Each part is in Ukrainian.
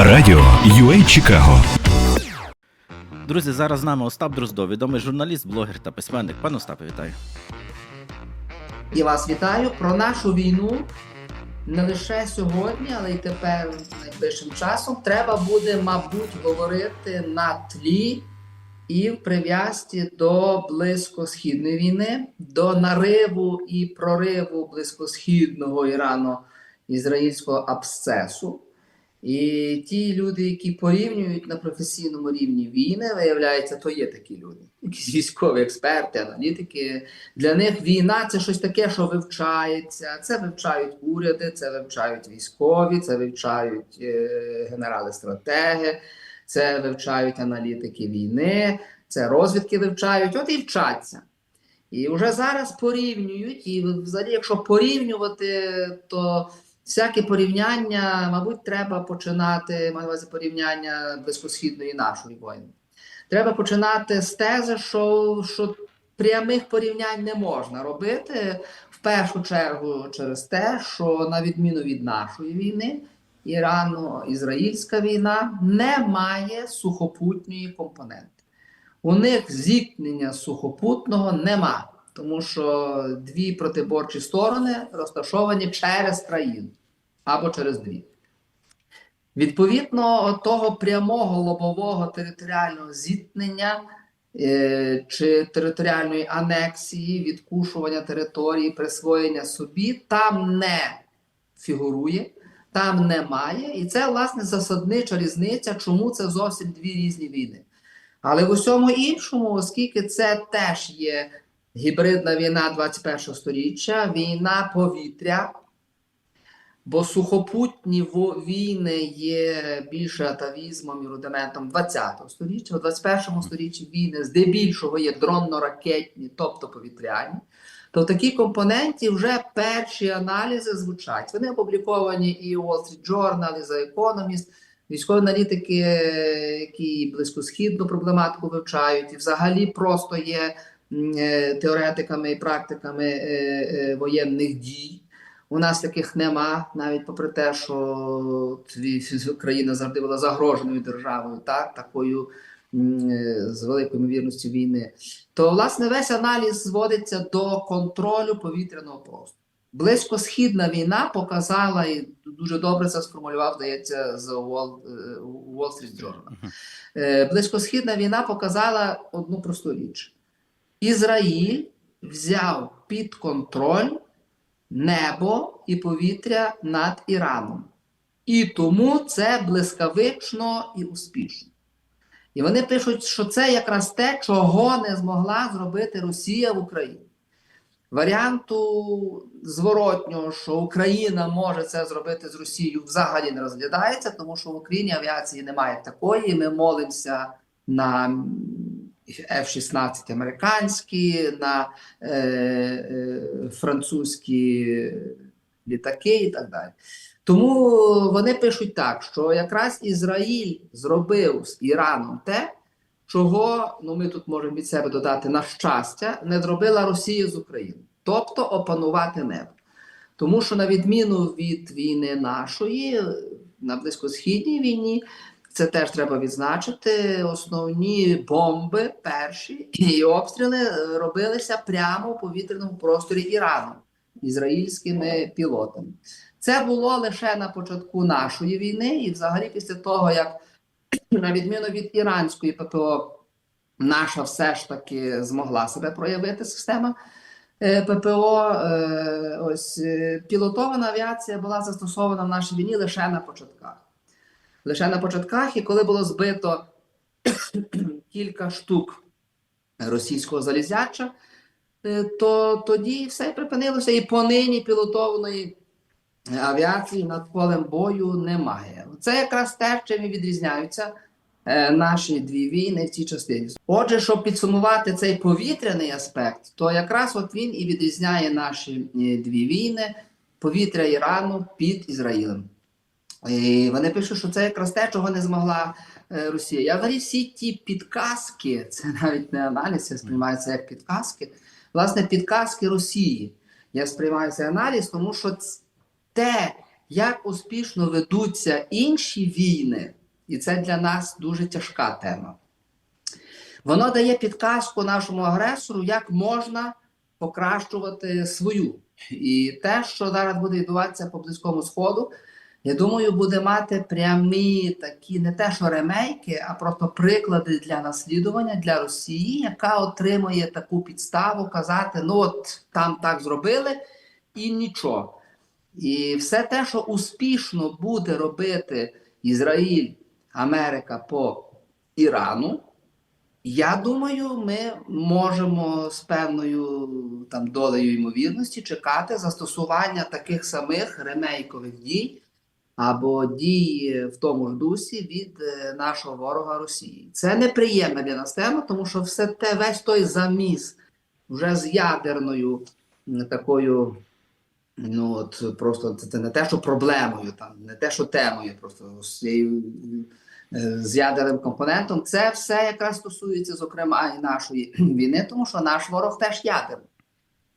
Радіо UA Чикаго. Друзі, зараз з нами Остап Дроздов, відомий журналіст, блогер та письменник. Пане Остапе, вітаю. І вас вітаю про нашу війну не лише сьогодні, але й тепер найближчим часом треба буде, мабуть, говорити на тлі і в прив'язці до близькосхідної війни, до нариву і прориву близькосхідного ірано-ізраїльського абсцесу. І ті люди, які порівнюють на професійному рівні війни, виявляється, то є такі люди, якісь військові експерти, аналітики. Для них війна це щось таке, що вивчається. Це вивчають уряди, це вивчають військові, це вивчають е, генерали-стратеги, це вивчають аналітики війни, це розвідки вивчають, от і вчаться. І вже зараз порівнюють, і взагалі, якщо порівнювати, то всяке порівняння, мабуть, треба починати, маю порівняння близькосхідної нашої війни. Треба починати з тези, що, що прямих порівнянь не можна робити в першу чергу через те, що на відміну від нашої війни, Ірано-Ізраїльська війна не має сухопутньої компоненти. У них зіткнення сухопутного нема, тому що дві протиборчі сторони розташовані через країну або через дві. Відповідно, того прямого лобового територіального зіткнення е, чи територіальної анексії, відкушування території, присвоєння собі там не фігурує, там немає. І це, власне, засаднича різниця, чому це зовсім дві різні війни. Але в усьому іншому, оскільки це теж є гібридна війна 21 століття, війна повітря. Бо сухопутні війни є більше атавізмом і рудиментом 20-го століття. У 21 столітті війни здебільшого є дронно-ракетні, тобто повітряні. То в такій компоненті вже перші аналізи звучать. Вони опубліковані і у Wall Street Journal, і The Economist. Військові аналітики, які близькосхідну проблематику вивчають, і взагалі просто є е, теоретиками і практиками е, е, воєнних дій. У нас таких нема, навіть попри те, що країна завжди була загроженою державою, так, такою е, з великою ймовірністю війни. То, власне, весь аналіз зводиться до контролю повітряного простору. Близькосхідна війна показала і дуже добре це сформулював, здається, з Wall, е, Wall Street Journal. Е, Близькосхідна війна показала одну просту річ: Ізраїль взяв під контроль небо і повітря над Іраном. І тому це блискавично і успішно. І вони пишуть, що це якраз те, чого не змогла зробити Росія в Україні. Варіанту зворотнього, що Україна може це зробити з Росією, взагалі не розглядається, тому що в Україні авіації немає такої. Ми молимося на F-16 американські, на е, е, французькі літаки і так далі. Тому вони пишуть так, що якраз Ізраїль зробив з Іраном те, чого ну ми тут можемо від себе додати на щастя, не зробила Росія з Україною, тобто опанувати небо. Тому що, на відміну від війни нашої, на близькосхідній війні, це теж треба відзначити. Основні бомби перші і обстріли е, робилися прямо в повітряному просторі Ірану ізраїльськими пілотами. Це було лише на початку нашої війни, і взагалі після того, як на відміну від іранської ППО, наша все ж таки змогла себе проявити система е, ППО. е, Ось пілотована авіація була застосована в нашій війні лише на початках. Лише на початках, і коли було збито кілька штук російського залізяча, е, то тоді все припинилося, і понині пілотованої авіації над полем бою немає. Це якраз те, чим і відрізняються е, наші дві війни в цій частині. Отже, щоб підсумувати цей повітряний аспект, то якраз от він і відрізняє наші е, дві війни повітря Ірану під Ізраїлем. Вони пишуть, що це якраз те, чого не змогла е, Росія. Я взагалі всі ті підказки, це навіть не аналіз, це сприймається як підказки. Власне, підказки Росії. Я сприймаю цей аналіз, тому що те, як успішно ведуться інші війни, і це для нас дуже тяжка тема. Воно дає підказку нашому агресору, як можна покращувати свою. І те, що зараз буде відбуватися по Близькому Сходу, я думаю, буде мати прямі такі, не те, що ремейки, а просто приклади для наслідування для Росії, яка отримує таку підставу казати: ну от там так зробили, і нічого. І все те, що успішно буде робити Ізраїль, Америка по Ірану, я думаю, ми можемо з певною там долею ймовірності чекати застосування таких самих ремейкових дій або дій в тому ж дусі від е, нашого ворога Росії. Це неприємна для нас тема, тому що все те весь той заміс вже з ядерною такою. Ну от просто це, не те, що проблемою, там не те, що темою, просто з е, з ядерним компонентом. Це все якраз стосується, зокрема, і нашої війни, тому що наш ворог теж ядерний.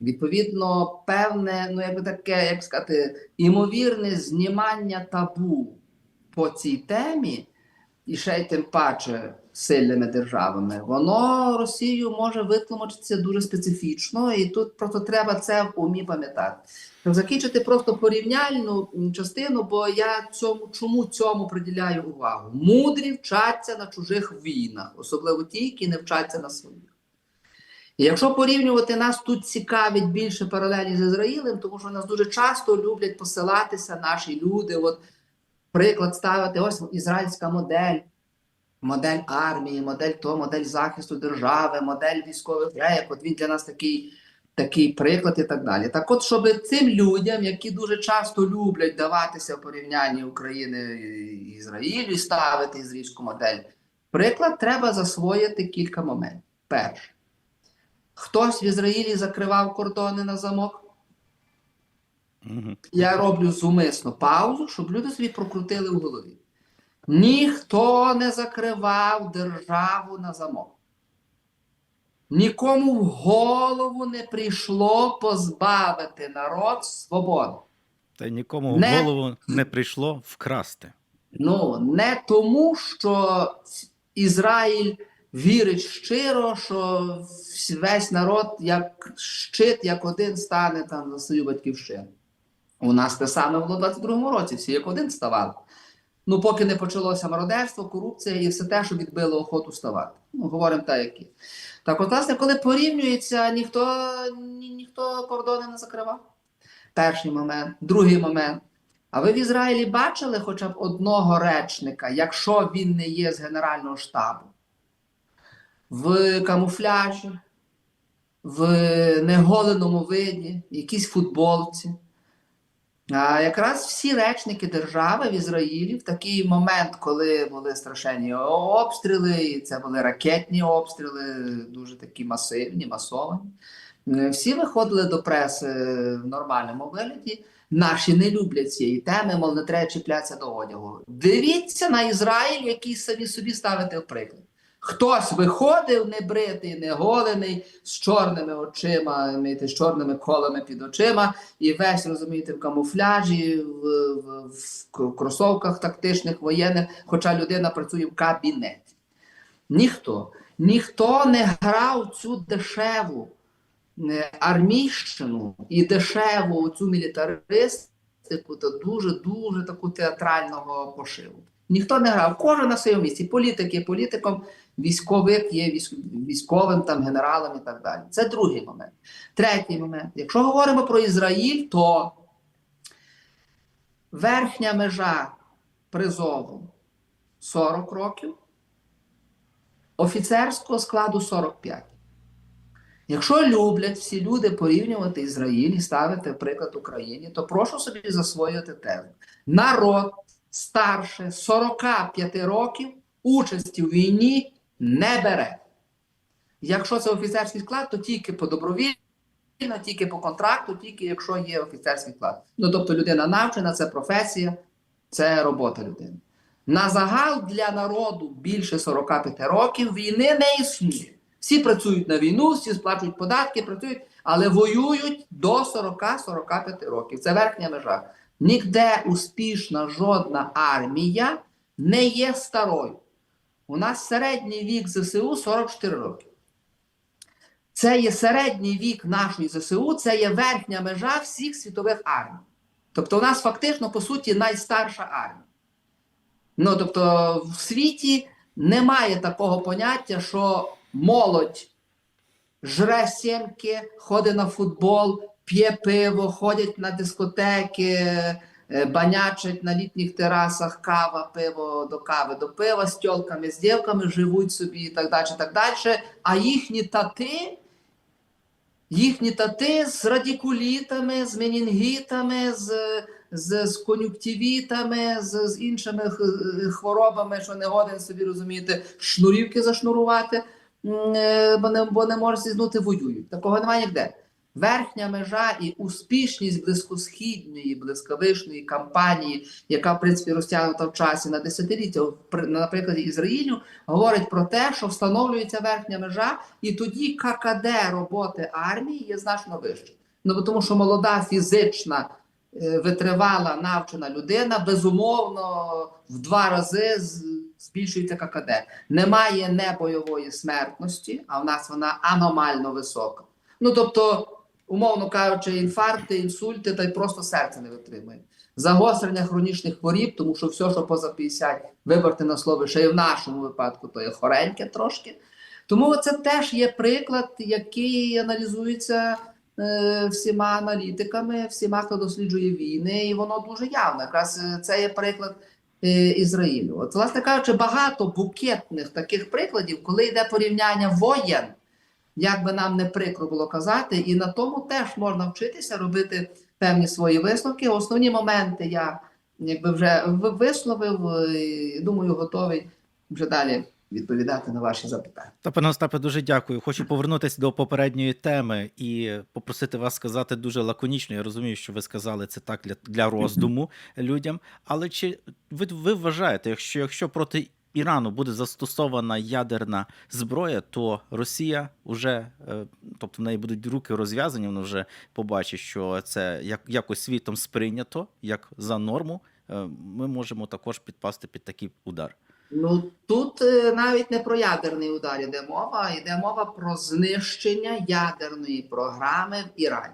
Відповідно, певне, ну якби таке, як сказати, імовірне знімання табу по цій темі, і ще й тим паче сильними державами, воно Росію може витлумачитися дуже специфічно, і тут просто треба це в умі пам'ятати. Закінчити просто порівняльну частину, бо я цьому чому цьому приділяю увагу. Мудрі вчаться на чужих війнах, особливо ті, які не вчаться на своїх. Якщо порівнювати нас тут цікавить більше паралелі з Ізраїлем, тому що нас дуже часто люблять посилатися наші люди. От приклад ставити ось ізраїльська модель, модель армії, модель то, модель захисту держави, модель військових реєк. От він для нас такий, такий приклад і так далі. Так от, щоб цим людям, які дуже часто люблять даватися в порівнянні України і Ізраїлю і ставити ізраїльську модель, приклад треба засвоїти кілька моментів. Перше. Хтось в Ізраїлі закривав кордони на замок. Мгм. Я роблю зумисно паузу, щоб люди собі прокрутили в голові. Ніхто не закривав державу на замок. Нікому в голову не прийшло позбавити народ свободи. Та й нікому Не- в голову не прийшло вкрасти. Ну, не тому, що Ізраїль вірить щиро, що весь народ як щит, як один стане там за свою батьківщину. У нас те саме було в 22-му році, всі як один ставали. Ну, поки не почалося мародерство, корупція і все те, що відбило охоту ставати. Ну, говоримо так, як є. Так, от, власне, коли порівнюється, ніхто, ні, ніхто кордони не закривав. Перший момент. Другий момент. А ви в Ізраїлі бачили хоча б одного речника, якщо він не є з Генерального штабу? В камуфляжі, в неголеному виді, якійсь футболці. А якраз всі речники держави в Ізраїлі в такий момент, коли були страшенні обстріли, і це були ракетні обстріли, дуже такі масивні, масовані. е, Всі виходили до преси в нормальному вигляді. Наші не люблять цієї теми, мов не треба чіплятися до одягу. Дивіться на Ізраїль, який самі собі ставите в приклад. Хтось виходив небритий, неголений, з чорними очима, розумієте, з чорними колами під очима, і весь, розумієте, в камуфляжі, в, в, в кросовках тактичних, воєнних, хоча людина працює в кабінеті. Ніхто, ніхто не грав цю дешеву е, армійщину і дешеву цю мілітаристику, та дуже-дуже таку театрального пошиву. Ніхто не грав, кожен на своєму місці. Політик є політиком, військовик є військовим там, генералом і так далі. Це другий момент. Третій момент. Якщо говоримо про Ізраїль, то верхня межа призову 40 років, офіцерського складу 45. Якщо люблять всі люди порівнювати Ізраїль і ставити приклад Україні, то прошу собі засвоювати тезу. Народ старше 45 років участі в війні не бере. Якщо це офіцерський склад, то тільки по добровільно, тільки по контракту, тільки якщо є офіцерський склад. Ну тобто людина навчена, це професія, це робота людини. На загал для народу більше 45 років війни не існує. Всі працюють на війну, всі сплачують податки, працюють, але воюють до 40-45 років. Це верхня межа. Ніде успішна жодна армія не є старою. У нас середній вік ЗСУ 44 роки. Це є середній вік нашої ЗСУ, це є верхня межа всіх світових армій. Тобто, у нас фактично, по суті, найстарша армія. Ну, тобто, в світі немає такого поняття, що молодь жре сімки, ходить на футбол, п'є пиво, ходять на дискотеки, банячать на літніх терасах кава, пиво до кави, до пива з тьолками, з дівками живуть собі і так далі, так далі. А їхні тати, їхні тати з радикулітами, з менінгітами, з, з, з кон'юктивітами, з, з іншими хворобами, що не годен собі розумієте, шнурівки зашнурувати, е, бо не, бо не може зізнути, воюють. Такого немає ніде. Верхня межа і успішність близькосхідної, блискавичної кампанії, яка в принципі розтягнута в часі на десятиліття, на прикладі Ізраїлю, говорить про те, що встановлюється верхня межа, і тоді ККД роботи армії є значно вище. Ну тому, що молода фізична, е, витривала, навчена людина, безумовно, в два рази збільшується ККД. Немає небойової смертності, а в нас вона аномально висока. Ну тобто, умовно кажучи, інфаркти, інсульти, та й просто серце не витримує. Загострення хронічних хворіб, тому що все, що поза 50, виборте на слово, ще й в нашому випадку, то є хореньке трошки. Тому це теж є приклад, який аналізується е, всіма аналітиками, всіма, хто досліджує війни, і воно дуже явно. Якраз е, це є приклад е, Ізраїлю. От, власне кажучи, багато букетних таких прикладів, коли йде порівняння воєн, як би нам не прикро було казати, і на тому теж можна вчитися робити певні свої висновки. Основні моменти я якби вже ви- висловив, е, і, думаю, готовий вже далі відповідати на ваші запитання. Та пане Остапе, дуже дякую. Хочу повернутися до попередньої теми і попросити вас сказати дуже лаконічно. Я розумію, що ви сказали це так для, для роздуму людям. Але чи ви, ви вважаєте, якщо, якщо проти Ірану буде застосована ядерна зброя, то Росія вже, е, тобто в неї будуть руки розв'язані, вона вже побачить, що це як, якось світом сприйнято, як за норму. е, Ми можемо також підпасти під такий удар. Ну тут е, навіть не про ядерний удар йде мова, йде мова про знищення ядерної програми в Ірані.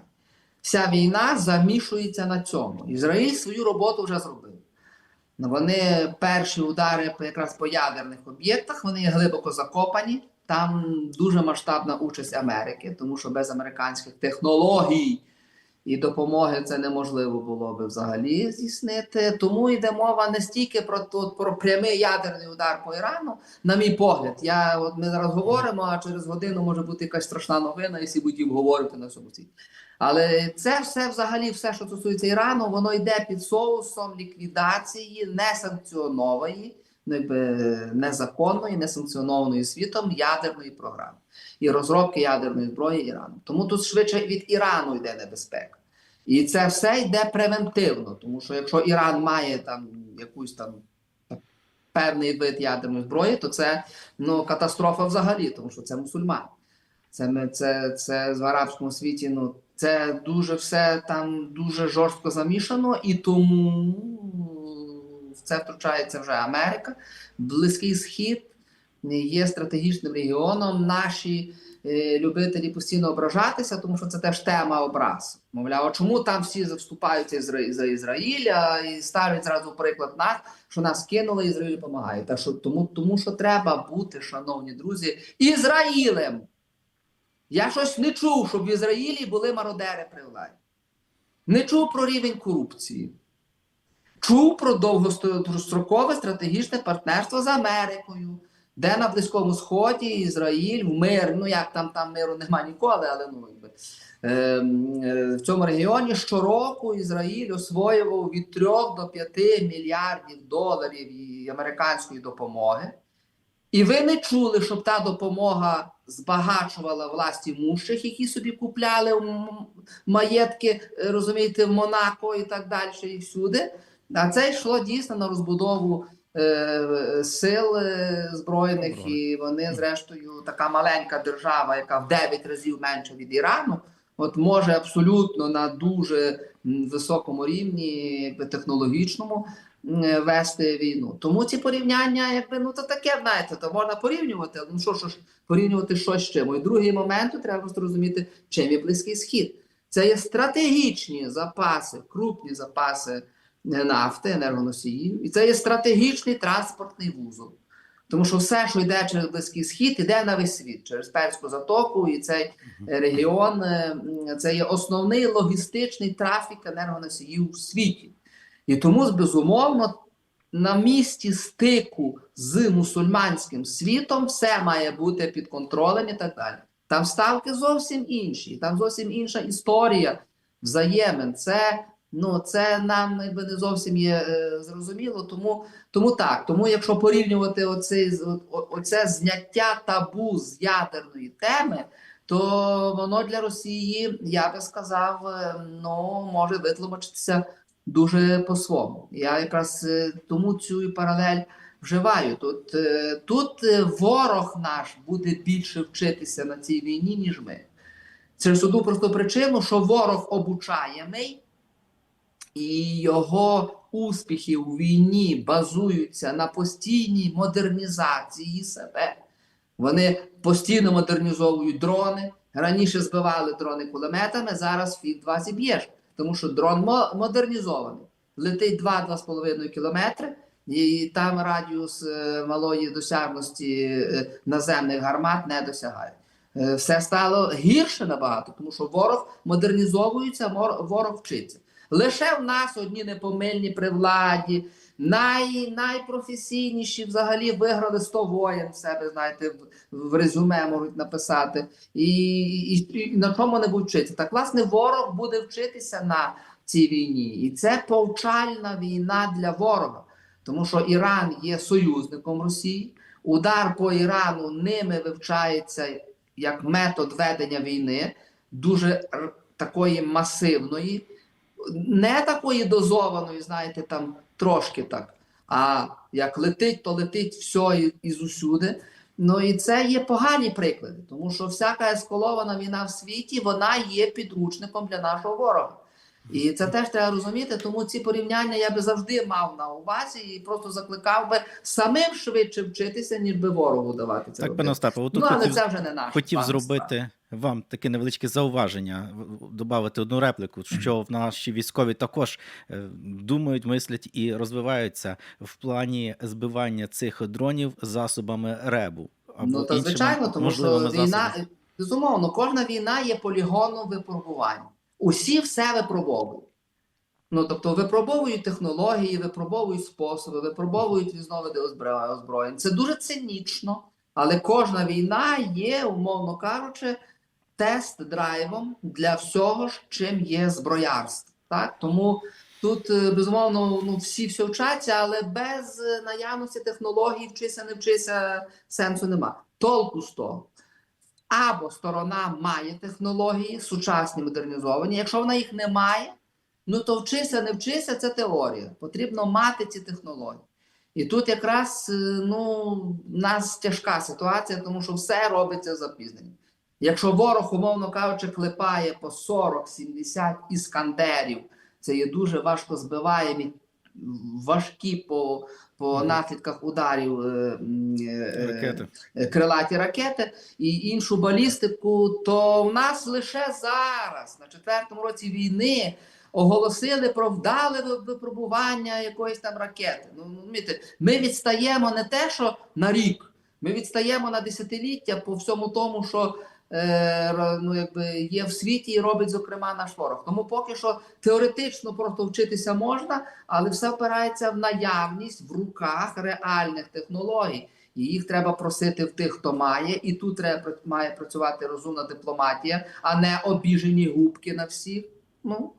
Вся війна замішується на цьому. Ізраїль свою роботу вже зробив. Вони перші удари якраз по ядерних об'єктах, вони глибоко закопані. Там дуже масштабна участь Америки, тому що без американських технологій і допомоги це неможливо було би взагалі здійснити. Тому йде мова не стільки про, то- про прямий ядерний удар по Ірану, на мій погляд. Я, от ми зараз говоримо, а через годину може бути якась страшна новина, і всі будуть обговорювати на всьому світі. Але це все взагалі, все, що стосується Ірану, воно йде під соусом ліквідації несанкціонованої, незаконної, несанкціонованої світом ядерної програми і розробки ядерної зброї Ірану. Тому тут швидше від Ірану йде небезпека. І це все йде превентивно, тому що якщо Іран має там якусь там певний вид ядерної зброї, то це ну, катастрофа взагалі, тому що це мусульмани. Це, це, це в арабському світі, ну, це дуже все там дуже жорстко замішано, і тому в це втручається вже Америка, Близький Схід є стратегічним регіоном. Наші е, любителі постійно ображатися, тому що це теж тема образ. Мовляв, чому там всі вступаються за, Ізраїль і ставлять зразу приклад нас, що нас кинули, Ізраїль допомагає. Та що тому, тому що треба бути, шановні друзі, Ізраїлем. Я щось не чув, щоб в Ізраїлі були мародери при владі. Не чув про рівень корупції. Чув про довгострокове стратегічне партнерство з Америкою, де на Близькому Сході Ізраїль в мир, ну як там там миру нема ніколи, але ну якби е, е, в цьому регіоні щороку Ізраїль освоював від 3 до 5 мільярдів доларів і американської допомоги. І ви не чули, щоб та допомога збагачувала власті мущих, які собі купляли маєтки, е, розумієте, в Монако і так далі, і всюди. А це йшло дійсно на розбудову сил е, збройних, і вони, зрештою, така маленька держава, яка в 9 разів менша від Ірану, от може абсолютно на дуже високому рівні технологічному вести війну. Тому ці порівняння, якби ну то таке, знаєте, то можна порівнювати. Ну що, що ж порівнювати що з чим? І другий момент треба просто розуміти, чим є близький схід. Це є стратегічні запаси, крупні запаси е, нафти, енергоносіїв, і це є стратегічний транспортний вузол. Тому що все, що йде через Близький Схід, йде на весь світ через Перську затоку, і цей регіон е, це є основний логістичний трафік енергоносіїв в світі. І тому, безумовно, на місці стику з мусульманським світом все має бути під контролем і так далі. Там ставки зовсім інші, там зовсім інша історія взаємин. Це, ну, це нам якби, не зовсім є е, зрозуміло. Тому, тому так, тому якщо порівнювати оцей, о- о- оце зняття табу з ядерної теми, то воно для Росії, я би сказав, е, ну, може витлумачитися дуже по-своєму. Я якраз е, тому цю паралель вживаю. Тут, е, тут е, ворог наш буде більше вчитися на цій війні, ніж ми. Через одну просту причину, що ворог обучаємий, і його успіхи у війні базуються на постійній модернізації себе. Вони постійно модернізовують дрони. Раніше збивали дрони кулеметами, зараз фіг 2 зіб'єш, тому що дрон модернізований. Летить 2-2,5 кілометри, і там радіус е, малої досягності е, наземних гармат не досягає. Е, Все стало гірше набагато, тому що ворог модернізовується, ворог вчиться. Лише в нас одні непомильні при владі, най, найпрофесійніші взагалі виграли 100 воєн в себе, знаєте, в, резюме можуть написати. І, і, і на чому не будуть вчитися. Так, власне, ворог буде вчитися на цій війні. І це повчальна війна для ворога. Тому що Іран є союзником Росії. Удар по Ірану ними вивчається як метод ведення війни, дуже такої масивної, не такої дозованої, знаєте, там трошки так. А як летить, то летить все і- із усюди. Ну і це є погані приклади, тому що всяка ескалована війна в світі вона є підручником для нашого ворога. І це теж треба розуміти, тому ці порівняння я би завжди мав на увазі і просто закликав би самим швидше вчитися, ніж би ворогу давати це. Так, пане Остапе, отут ну, але хотів, це вже не наш. хотів зробити вам таке невеличке зауваження, додати одну репліку, що в наші військові також е, думають, мислять і розвиваються в плані збивання цих дронів засобами РЕБу. Або Ну та звичайно, тому що війна засобами. безумовно, кожна війна є полігоном випробувань. Усі все випробовують. Ну тобто випробовують технології, випробовують способи, випробовують різновиди озброєнь. Це дуже цинічно, але кожна війна є, умовно кажучи, тест-драйвом для всього, чим є зброярство. Так тому. Тут е, безумовно ну всі все вчаться, але без е, наявності технологій вчися, не вчися, сенсу нема. Толку з того. Або сторона має технології, сучасні модернізовані. Якщо вона їх не має, ну то вчися, не вчися, це теорія. Потрібно мати ці технології. І тут якраз е, ну, в нас тяжка ситуація, тому що все робиться запізненням. Якщо ворог, умовно кажучи, клепає по 40-70 іскандерів, це є дуже важко збиваємі, важкі по, по наслідках ударів е, е, Ракети. е, крилаті ракети і іншу балістику, то в нас лише зараз, на четвертому році війни, оголосили про вдале випробування якоїсь там ракети. Ну, розумієте, ми відстаємо не те, що на рік, ми відстаємо на десятиліття по всьому тому, що ну, якби є в світі і робить, зокрема, наш ворог. Тому поки що теоретично просто вчитися можна, але все опирається в наявність в руках реальних технологій. І їх треба просити в тих, хто має, і тут треба має працювати розумна дипломатія, а не обіжені губки на всіх. Ну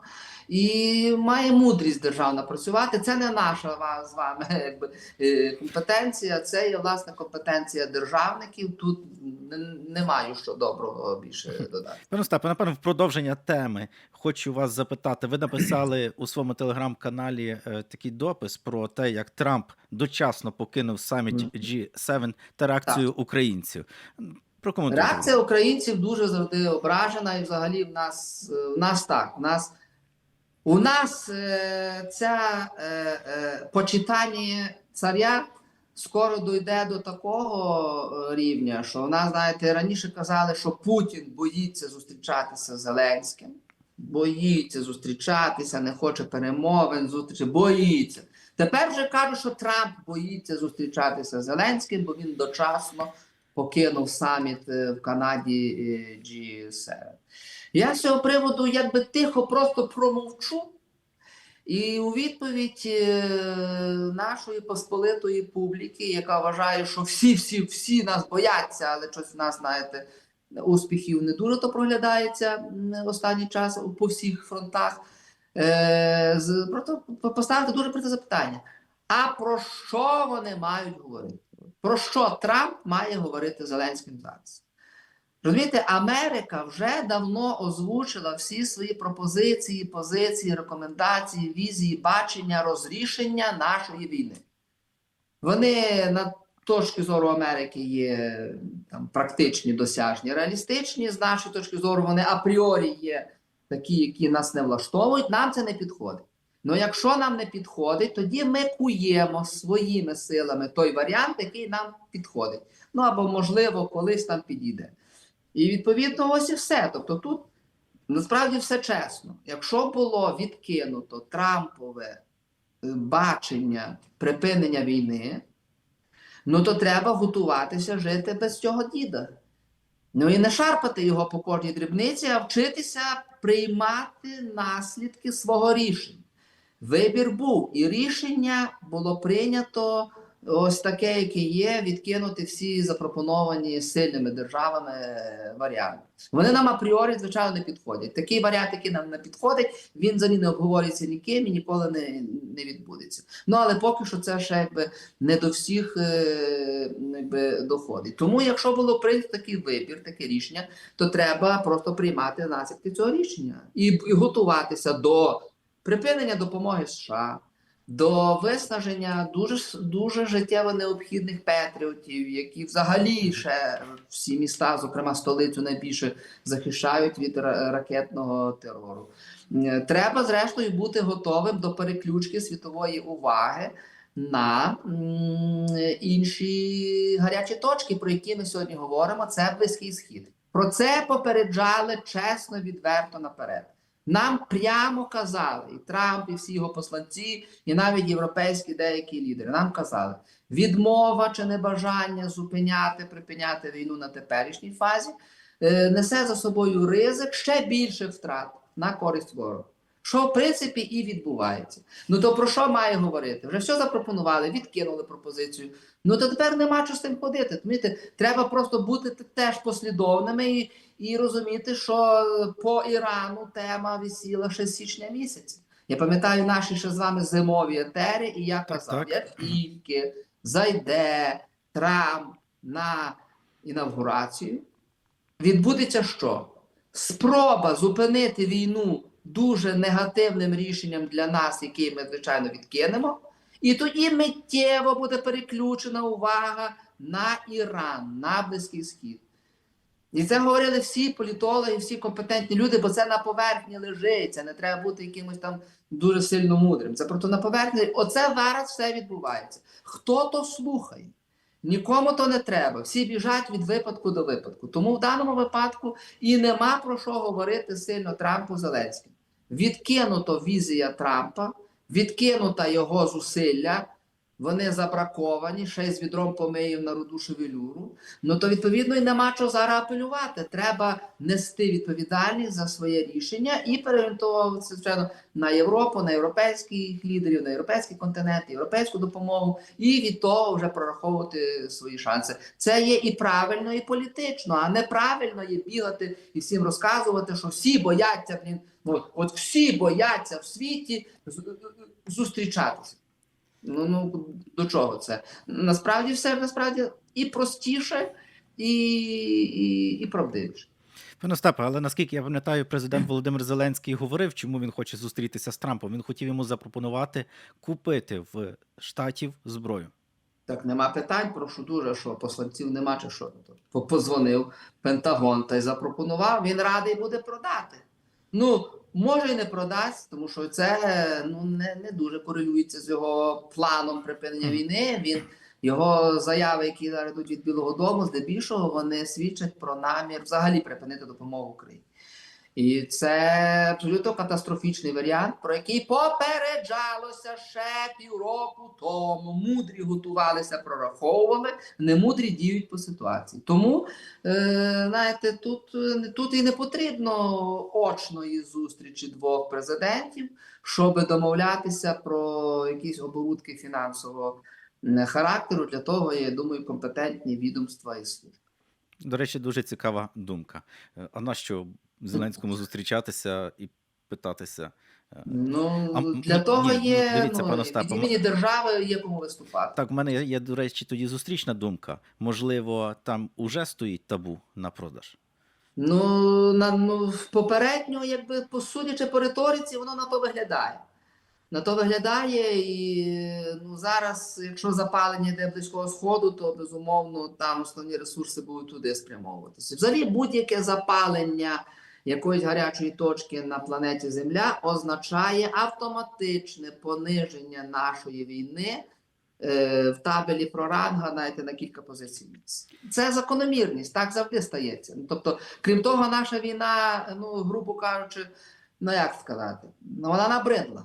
і має мудрість державна працювати. Це не наша з вами якби, е, компетенція, це є власне компетенція державників. Тут не, не маю що доброго більше додати. Пане Остапе, напевно, в продовження теми хочу вас запитати. Ви написали у своєму телеграм-каналі е, такий допис про те, як Трамп дочасно покинув саміт Мгм. G7 та реакцію українців. Прокоментуйте. Реакція українців дуже завжди ображена, і взагалі в нас, е, в нас так. В нас У нас е, ця е, почитання царя скоро дійде до такого е, рівня, що у нас, знаєте, раніше казали, що Путін боїться зустрічатися з Зеленським, боїться зустрічатися, не хоче перемовин, зустрічі, боїться. Тепер вже кажуть, що Трамп боїться зустрічатися з Зеленським, бо він дочасно покинув саміт е, в Канаді е, G7. Я з цього приводу якби тихо просто промовчу. І у відповідь е, нашої посполитої публіки, яка вважає, що всі, всі, всі нас бояться, але щось в нас, знаєте, успіхів не дуже то проглядається останній час по всіх фронтах. Е, просто поставити дуже просте запитання: а про що вони мають говорити? Про що Трамп має говорити Зеленським зараз? Розумієте, Америка вже давно озвучила всі свої пропозиції, позиції, рекомендації, візії, бачення, розрішення нашої війни. Вони на точки зору Америки є там, практичні, досяжні, реалістичні. З нашої точки зору, вони апріорі є такі, які нас не влаштовують. Нам це не підходить. Ну, якщо нам не підходить, тоді ми куємо своїми силами той варіант, який нам підходить. Ну або, можливо, колись там підійде. І відповідно, ось і все. Тобто тут насправді все чесно. Якщо було відкинуто Трампове е, бачення припинення війни, ну то треба готуватися жити без цього діда. Ну і не шарпати його по кожній дрібниці, а вчитися приймати наслідки свого рішення. Вибір був, і рішення було прийнято ось таке, яке є, відкинути всі запропоновані сильними державами е, варіанти. Вони нам апріорі, звичайно, не підходять. Такий варіант, який нам не підходить, він взагалі не обговорюється ніким і ніколи не, не відбудеться. Ну але поки що це ще якби не до всіх е, якби, доходить. Тому, якщо було прийнято такий вибір, таке рішення, то треба просто приймати наслідки цього рішення і, і готуватися до припинення допомоги США до виснаження дуже дуже життєво необхідних патріотів, які взагалі ще всі міста, зокрема столицю, найбільше захищають від ракетного терору. Треба, зрештою, бути готовим до переключки світової уваги на інші гарячі точки, про які ми сьогодні говоримо. Це Близький Схід. Про це попереджали чесно, відверто наперед. Нам прямо казали, і Трамп, і всі його посланці, і навіть європейські деякі лідери. Нам казали, відмова чи небажання зупиняти, припиняти війну на теперішній фазі е, несе за собою ризик ще більше втрат на користь ворога. Що в принципі і відбувається. Ну то про що має говорити? Вже все запропонували, відкинули пропозицію. Ну то тепер нема що з цим ходити. Розумієте? Треба просто бути теж послідовними і, і розуміти, що по Ірану тема висіла ще з січня місяця. Я пам'ятаю наші ще з вами зимові етери, і я Так, казав, так. як тільки зайде Трамп на інавгурацію, відбудеться що? Спроба зупинити війну дуже негативним рішенням для нас, який ми, звичайно, відкинемо. І тоді миттєво буде переключена увага на Іран, на Близький Схід. І це говорили всі політологи, всі компетентні люди, бо це на поверхні лежить, це не треба бути якимось там дуже сильно мудрим. Це просто на поверхні. Оце зараз все відбувається. Хто то слухає? Нікому то не треба. Всі біжать від випадку до випадку. Тому в даному випадку і нема про що говорити сильно Трампу Зеленським. Відкинуто візія Трампа, відкинута його зусилля. Вони забраковані, ще й з відром помиїв на руду шевелюру. Ну то відповідно і нема чого зараз апелювати. Треба нести відповідальність за своє рішення і переорієнтовуватися звичайно на Європу, на європейських лідерів, на європейський континент, європейську допомогу, і від того вже прораховувати свої шанси. Це є і правильно, і політично, а неправильно є бігати і всім розказувати, що всі бояться блін. От, от всі бояться в світі зустрічатися. Ну, ну до чого це? Насправді все насправді і простіше, і, і, і правдивіше. Пане Остапе, але наскільки я пам'ятаю, президент Володимир Зеленський говорив, чому він хоче зустрітися з Трампом. Він хотів йому запропонувати купити в штатів зброю. Так, нема питань, прошу дуже, що посланців нема чи що. По- Позвонив Пентагон та й запропонував, він радий буде продати. Ну, може і не продасть, тому що це ну не, не дуже корелюється з його планом припинення війни. Він його заяви, які зараз йдуть від Білого Дому, здебільшого вони свідчать про намір взагалі припинити допомогу Україні. І це абсолютно катастрофічний варіант, про який попереджалося ще півроку тому. Мудрі готувалися, прораховували, немудрі діють по ситуації. Тому, е, знаєте, тут, е, тут і не потрібно очної зустрічі двох президентів, щоб домовлятися про якісь оборудки фінансового характеру. Для того, я думаю, компетентні відомства і служби. До речі, дуже цікава думка. Е, А на що Зеленському зустрічатися і питатися? е, Ну А, для ні, того ні, є дивіться, ну, Остапе, імені держави є кому виступати. Так, в мене є- є, до речі, тоді зустрічна думка. Можливо, там уже стоїть табу на продаж. Ну, на, ну попередньо, якби посудячи по риториці, воно на то виглядає. На то виглядає, і ну, зараз, якщо запалення йде близького сходу, то безумовно там основні ресурси будуть туди спрямовуватися. Взагалі, будь-яке запалення якоїсь гарячої точки на планеті Земля означає автоматичне пониження нашої війни е, в табелі про ранга знаєте, на кілька позицій. Це закономірність, так завжди стається. Тобто, крім того, наша війна, ну, грубо кажучи, ну як сказати, ну, вона набридла.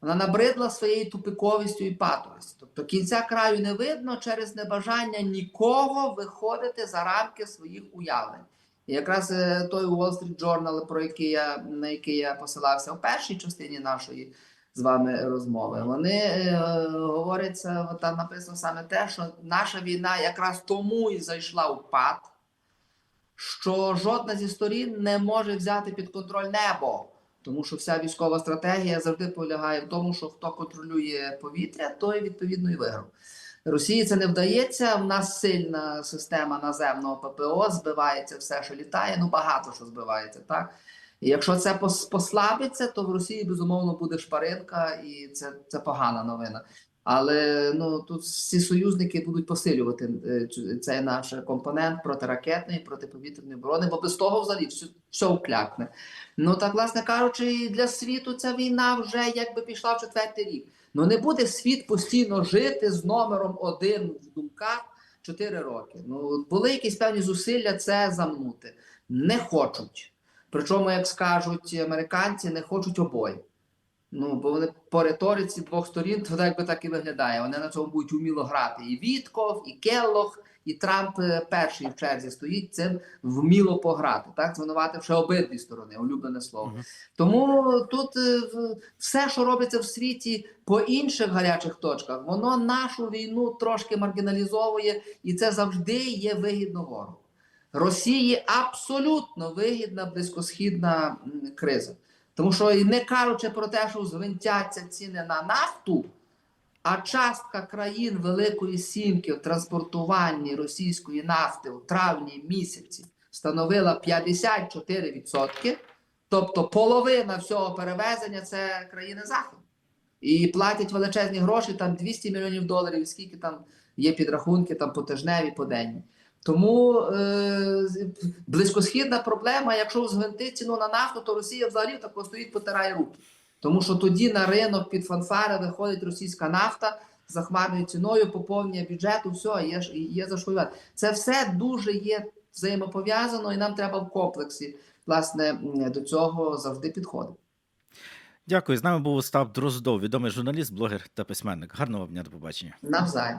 Вона набридла своєю тупиковістю і патовістю. Тобто кінця краю не видно через небажання нікого виходити за рамки своїх уявлень. Якраз е, той Wall Street Journal, про який я, на який я посилався в першій частині нашої з вами розмови, вони е, говориться, от там написано саме те, що наша війна якраз тому і зайшла в пад, що жодна зі сторін не може взяти під контроль небо. Тому що вся військова стратегія завжди полягає в тому, що хто контролює повітря, той відповідно і виграв. Росії це не вдається. В нас сильна система наземного ППО, збивається все, що літає. Ну багато що збивається, так. І якщо це послабиться, то в Росії безумовно буде шпаринка, і це, це погана новина. Але ну тут всі союзники будуть посилювати е, цей наш компонент протиракетної, протиповітряної оборони, бо без того взагалі все, все вклякне. Ну так, власне кажучи, для світу ця війна вже якби пішла в четвертий рік. Ну не буде світ постійно жити з номером один в думках 4 роки. Ну були якісь певні зусилля це замнути. Не хочуть. Причому, як скажуть американці, не хочуть обоє. Ну, бо вони по риториці двох сторін, то якби так і виглядає. Вони на цьому будуть уміло грати. І Вітков, і Келлох, і Трамп е, перший в черзі стоїть цим вміло пограти. Так, звинувативши обидві сторони, улюблене слово. Мгм. Тому тут е, все, що робиться в світі по інших гарячих точках, воно нашу війну трошки маргіналізовує, і це завжди є вигідно ворогу. Росії абсолютно вигідна близькосхідна криза. Тому що не кажучи про те, що звинтяться ціни на нафту, а частка країн Великої Сімки в транспортуванні російської нафти у травні місяці становила 54%, тобто половина всього перевезення це країни Заходу. І платять величезні гроші, там 200 мільйонів доларів, скільки там є підрахунки, там потижневі, поденні. Тому е, близькосхідна проблема, якщо згвинти ціну на нафту, то Росія взагалі тако стоїть, потирає руки. Тому що тоді на ринок під фанфари виходить російська нафта за хмарною ціною, поповнює бюджету, все, є, є за що воювати. Це все дуже є взаємопов'язано, і нам треба в комплексі власне до цього завжди підходити. Дякую. З нами був Остап Дроздов, відомий журналіст, блогер та письменник. Гарного вам дня, до побачення. Навзаєм.